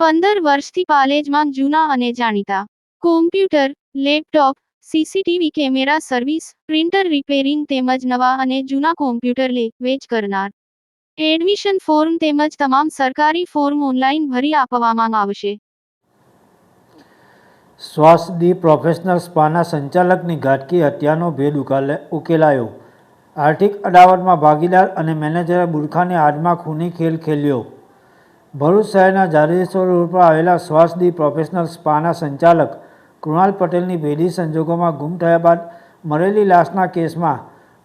પંદર વર્ષથી પાલેજમાં જૂના અને જાણીતા. Computer laptop CCTV camera service printer repairing તેમજ નવા અને જૂના કોમ્પ્યુટર લે, વેચ કરનાર. એડમિશન ફોર્મ તેમજ તમામ સરકારી ફોર્મ ઓનલાઈન ભરી આપવામાં આવશે. શ્વાસદી પ્રોફેશનલ સ્પાના સંચાલકની ઘાટકી હત્યાનો ભેદ ઉકાલે, ઉકેલાયો. આર્થિક અડાવટમાં ભાગીદાર અને મેનેજરે બુરખાને આડમાં ખૂની ખેલ ખેલ્યો. ભરૂચ શહેરના જાડેશ્વર રોડ પર આવેલા શ્વાસદી પ્રોફેશનલ સ્પાના સંચાલક કૃણાલ પટેલની ભેદી સંજોગોમાં ગુમ થયા બાદ મરેલી લાશના કેસમાં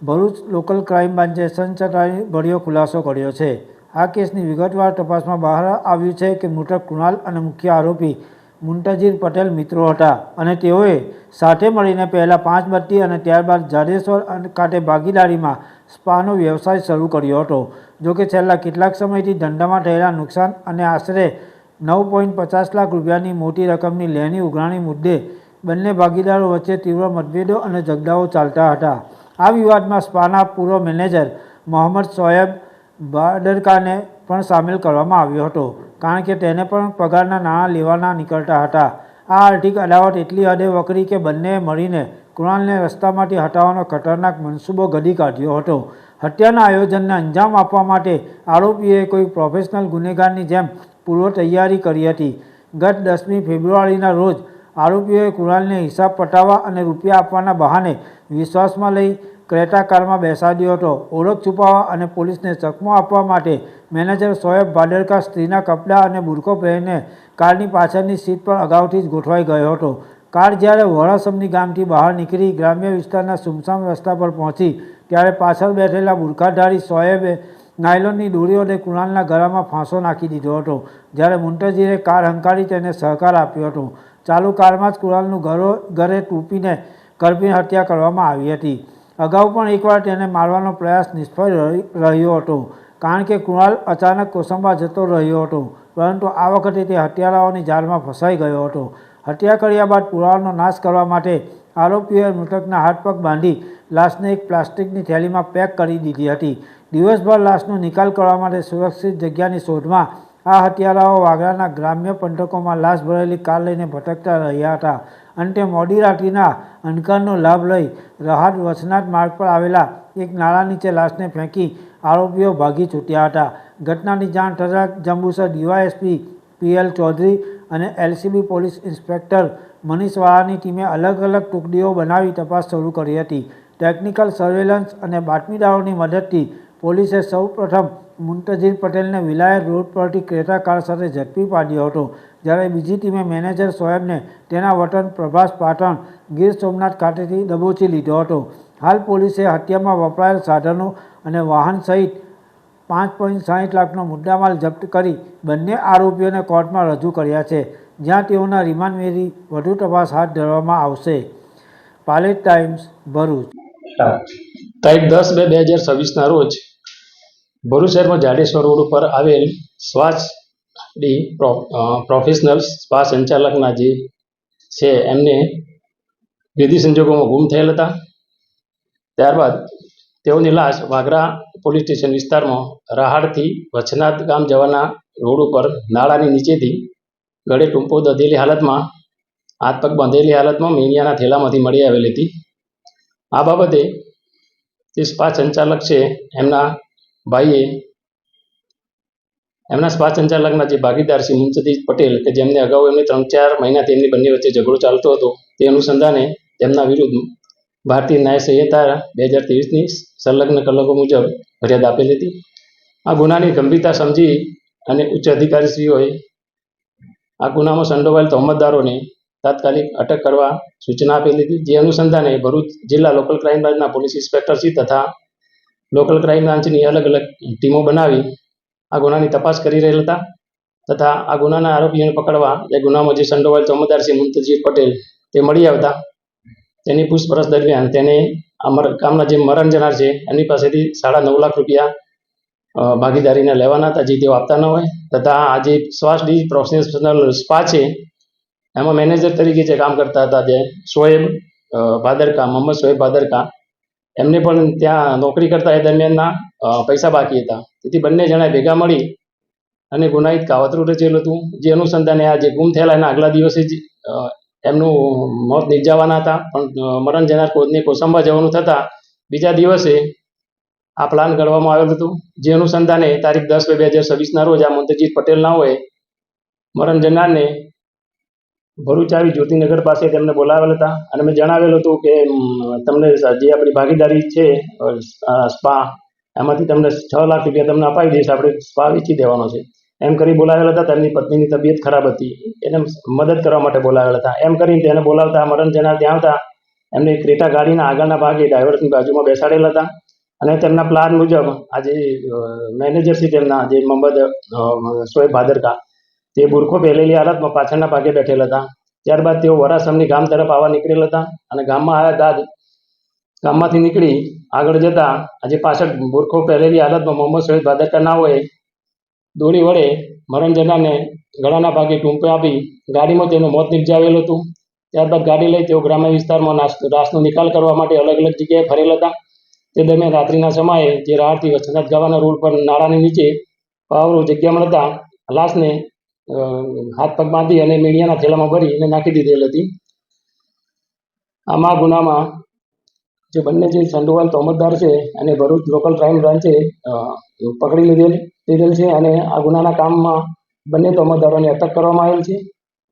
ભરૂચ લોકલ ક્રાઇમ બ્રાન્ચે સનસનાટી ભર્યો ખુલાસો કર્યો છે. આ કેસની વિગતવાર તપાસમાં બહાર આવ્યું છે કે મૃતક કૃણાલ અને મુખ્ય આરોપી મુંતજીર પટેલ મિત્રો હતા અને તેઓએ સાથે મળીને પહેલાં પાંચ બત્તી અને ત્યારબાદ જાડેશ્વર ખાતે ભાગીદારીમાં સ્પાનો વ્યવસાય શરૂ કર્યો હતો. જોકે છેલ્લા કેટલાક સમયથી ધંધામાં થયેલા નુકસાન અને આશરે નવ પોઈન્ટ પચાસ લાખ રૂપિયાની મોટી રકમની લેણી ઉઘરાણી મુદ્દે બંને ભાગીદારો વચ્ચે તીવ્ર મતભેદો અને ઝઘડાઓ ચાલતા હતા. આ વિવાદમાં સ્પાના પૂર્વ મેનેજર મોહમ્મદ શોએબ બાદરકાને પણ સામેલ કરવામાં આવ્યો હતો. કારણ કે તેને પણ પગારના નાણાં લેવાના નીકળતા હતા. આ આર્થિક અદાવત એટલી હદે વકરી કે બંનેએ મળીને કૃણાલને રસ્તામાંથી હટાવવાનો ખતરનાક મનસૂબો ઘડી કાઢ્યો હતો. હત્યાના આયોજનને અંજામ આપવા માટે આરોપીએ કોઈ પ્રોફેશનલ ગુનેગારની જેમ પૂર્વ તૈયારી કરી હતી. ગત દસમી ફેબ્રુઆરીના રોજ આરોપીઓએ કૃણાલને હિસાબ પટાવવા અને રૂપિયા આપવાના બહાને વિશ્વાસમાં લઈ ક્રેટા કારમાં બેસાડ્યો હતો. ઓળખ છુપાવવા અને પોલીસને ચકમો આપવા માટે મેનેજર શોએબ ભાડરકા સ્ત્રીના કપડાં અને બુરખો પહેરીને કારની પાછળની સીટ પર અગાઉથી જ ગોઠવાઈ ગયો હતો. કાર જ્યારે વડાસમની ગામથી બહાર નીકળી ગ્રામ્ય વિસ્તારના સુમસામ રસ્તા પર પહોંચી, ત્યારે પાછળ બેઠેલા બુરખાધારી શોએબે નાયલોનની દોરીઓને કુણાલના ગળામાં ફાંસો નાખી દીધો હતો, જ્યારે મુંતજીરે કાર હંકારી તેને સહકાર આપ્યો હતો. ચાલુ કારમાં જ કુણાલનું ઘરો ઘરે ટૂંપીને કરપીને હત્યા કરવામાં આવી હતી. અગાઉ પણ એકવાર તેને મારવાનો પ્રયાસ નિષ્ફળ રહી- રહ્યો હતો. કારણ કે કુણાલ અચાનક કોસંબા જતો રહ્યો હતો, પરંતુ આ વખતે તે હત્યારાઓની જાળમાં ફસાઈ ગયો હતો. હત્યા કર્યા બાદ પુરાવાનો નાશ કરવા માટે આરોપીઓએ મૃતકના હાથ પગ બાંધી લાશને એક પ્લાસ્ટિકની થેલીમાં પેક કરી દીધી હતી. દિવસભર લાશનો નિકાલ કરવા માટે સુરક્ષિત જગ્યાની શોધમાં આ હત્યારાઓ વાગરાના ગ્રામ્ય પંથકોમાં લાશ ભરેલી કાર લઈને ભટકતા રહ્યા હતા. અંતે મોડી રાત્રિના અંધકારનો લાભ લઈ રહાટ વસનાથ માર્ગ પર આવેલા એક નાળા નીચે લાશને ફેંકી આરોપીઓ ભાગી છૂટ્યા હતા. ઘટનાની જાણ થતાં જંબુસર ડીવાયએસપી પીએલ ચૌધરી અને એલસીબી પોલીસ ઇન્સ્પેક્ટર મનીષ વાળાની ટીમે અલગ અલગ ટુકડીઓ બનાવી તપાસ શરૂ કરી હતી. ટેકનિકલ સર્વેલન્સ અને બાતમીદારોની મદદથી પોલીસે સૌપ્રથમ મુંતજીર પટેલને વિલાયત રોડ પરથી ક્રેટા કાર સાથે ઝડપી પાડ્યો હતો, જ્યારે બીજી ટીમે મેનેજર સોએબને તેના વતન પ્રભાસ પાટણ ગીર સોમનાથ ખાતેથી દબોચી લીધો હતો. હાલ પોલીસે હત્યામાં વપરાયેલ સાધનો અને વાહન સહિત પાંચ પોઈન્ટ સાહીઠ લાખનો મુદ્દામાલ જપ્ત કરી બંને આરોપીઓને કોર્ટમાં રજૂ કર્યા છે, જ્યાં તેઓના રિમાન્ડ મેળવી વધુ તપાસ હાથ ધરવામાં આવશે. પાલેટ ટાઈમ્સ, ભરૂચ. તારીખ દસ બે બે હજાર છવ્વીસના રોજ ભરૂચ શહેરમાં જાડેશ્વર રોડ ઉપર આવેલ શ્વાસ ડી પ્રોફેશનલ સ્પા સંચાલકના જે છે, એમને વિધિ સંજોગોમાં ગુમ થયેલ હતા. ત્યારબાદ તેઓની લાશ વાગરા પોલીસ સ્ટેશન વિસ્તારમાં રાહાડથી વચનાથ ગામ જવાના રોડ ઉપર નાળાની નીચેથી ગળે ટૂંપો દધેલી હાલતમાં, હાથ પગ બાંધેલી હાલતમાં મેનિયાના થેલામાંથી મળી આવેલી હતી. આ બાબતે જે સ્પા સંચાલક છે, એમના ભાઈએ એમના સ્પા સંચાલકના જે ભાગીદાર શ્રી મુનસદી પટેલ કે જેમને અગાઉ એમને ત્રણ ચાર મહિનાથી એમની બંને વચ્ચે ઝઘડો ચાલતો હતો, તે અનુસંધાને તેમના વિરુદ્ધ ભારતીય ન્યાય સંહિતા બે હજાર ત્રેવીસની સંલગ્ન કલકો મુજબ ફરિયાદ આપેલી હતી. આ ગુનાની ગંભીરતા સમજી અને ઉચ્ચ અધિકારીશ્રીઓએ આ ગુનામાં સંડોવાયેલ તહોમતદારોને તાત્કાલિક અટક કરવા સૂચના આપેલી હતી, જે અનુસંધાને ભરૂચ જિલ્લા લોકલ ક્રાઇમ બ્રાન્ચના પોલીસ ઇન્સ્પેક્ટરશ્રી તથા લોકલ ક્રાઇમ બ્રાન્ચની અલગ અલગ ટીમો બનાવી આ ગુનાની તપાસ કરી રહેલ હતા તથા આ ગુનાના આરોપીઓને પકડવા એ ગુનામાં જે સંડોવાયેલ ચોમદાર છે મુંતજીર પટેલ તે મળી આવતા. તેની પૂછપરછ દરમિયાન તેને આ મર, ગામના જે મરણ જનાર છે એની પાસેથી સાડા નવ લાખ રૂપિયા ભાગીદારીને લેવાના હતા જે તેઓ આપતા ન હોય તથા આ જે શ્વાસ ડી પ્રોફેશનલ સ્પા છે એમાં મેનેજર તરીકે જે કામ કરતા હતા જે શોએબ ભાદરકા, મોહમ્મદ શોએબ ભાદરકા એમને પણ ત્યાં નોકરી કરતા એ દરમિયાનના પૈસા બાકી હતા. તેથી બંને જણા ભેગા મળી અને ગુનાહિત કાવતરું રચેલું હતું. જે અનુસંધાને આ જે ગુમ થયેલા એના આગલા દિવસે જ એમનું મોત નિપજાવવાના હતા. પણ મરણ જનાર કોદને કોસંબા જવાનું થતાં બીજા દિવસે આ પ્લાન ઘડવામાં આવેલું હતું. જે અનુસંધાને તારીખ દસ બે બે હજાર છવ્વીસના રોજ આ મંત્રજીત પટેલ નાઓએ મરણ જનારને ભરૂચ આવી જ્યોતિનગર પાસે તેમને બોલાવેલ હતા. અને મેં જણાવેલું હતું કે તમને જે આપણી ભાગીદારી છે સ્પા, એમાંથી તમને છ લાખ રૂપિયા તમને અપાવી દઈશ. આપણે સ્પા વેચી દેવાનો છે. એમ કરી બોલાવેલા હતા. તેમની પત્નીની તબિયત ખરાબ હતી. એને મદદ કરવા માટે બોલાવેલા હતા. એમ કરીને તેને બોલાવતા, મરણ જનાર ત્યાં હતા એમને ક્રેટા ગાડીના આગળના ભાગે ડ્રાઈવરની બાજુમાં બેસાડેલા હતા. અને તેમના પ્લાન મુજબ આજે મેનેજર છે તેમના, જે મોહમ્મદ સોએબ ભાદરકા તે બુરખો પહેરેલી હાલતમાં પાછળના ભાગે બેઠેલા હતા. ત્યારબાદ તેઓ વરાસમની ગામ તરફ આવવા નીકળેલા હતા અને ગામમાં આવ્યા બાદ ગામમાંથી નીકળી આગળ જતા આજે પાછળ બુરખો પહેરેલી હાલતમાં મોહમ્મદ શોએબ ભાદરકા હોય દોડી વડે મરણ જનારને ગળાના ભાગે ટૂંપે આપી ગાડીમાં તેનું મોત નિપજાવેલું હતું. ત્યારબાદ ગાડી લઈ તેઓ ગ્રામ્ય વિસ્તારમાં રાસનો નિકાલ કરવા માટે અલગ અલગ જગ્યાએ ફરેલા હતા. તે દરમિયાન રાત્રિના સમયે જે રાહથી વચનાથ ગાવાના રોડ પર નાળાની નીચે પાવરો જગ્યા મળતા લાશને હાથ પગ બાંધી અને મીડિયાના થેલામાં ભરી એને નાખી દીધેલ હતી આમાં ગુનામાં જે બંને જે સંડોવાલ તોમતદાર છે અને ભરૂચ લોકલ ક્રાઇમ બ્રાન્ચે પકડી લીધેલ લીધેલ છે અને આ ગુનાના કામમાં બંને તોમતદારોને અટક કરવામાં આવેલ છે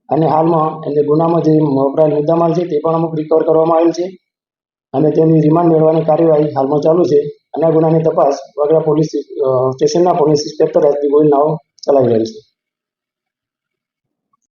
અને હાલમાં એને ગુનામાં જે વપરાયેલ મુદ્દામાલ છે તે પણ અમુક રિકવર કરવામાં આવેલ છે અને તેની રિમાન્ડ મેળવવાની કાર્યવાહી હાલમાં ચાલુ છે અને આ ગુનાની તપાસ વગડા પોલીસ સ્ટેશનના police inspector S B Goyal નાઓ ચલાવી રહેલ છે.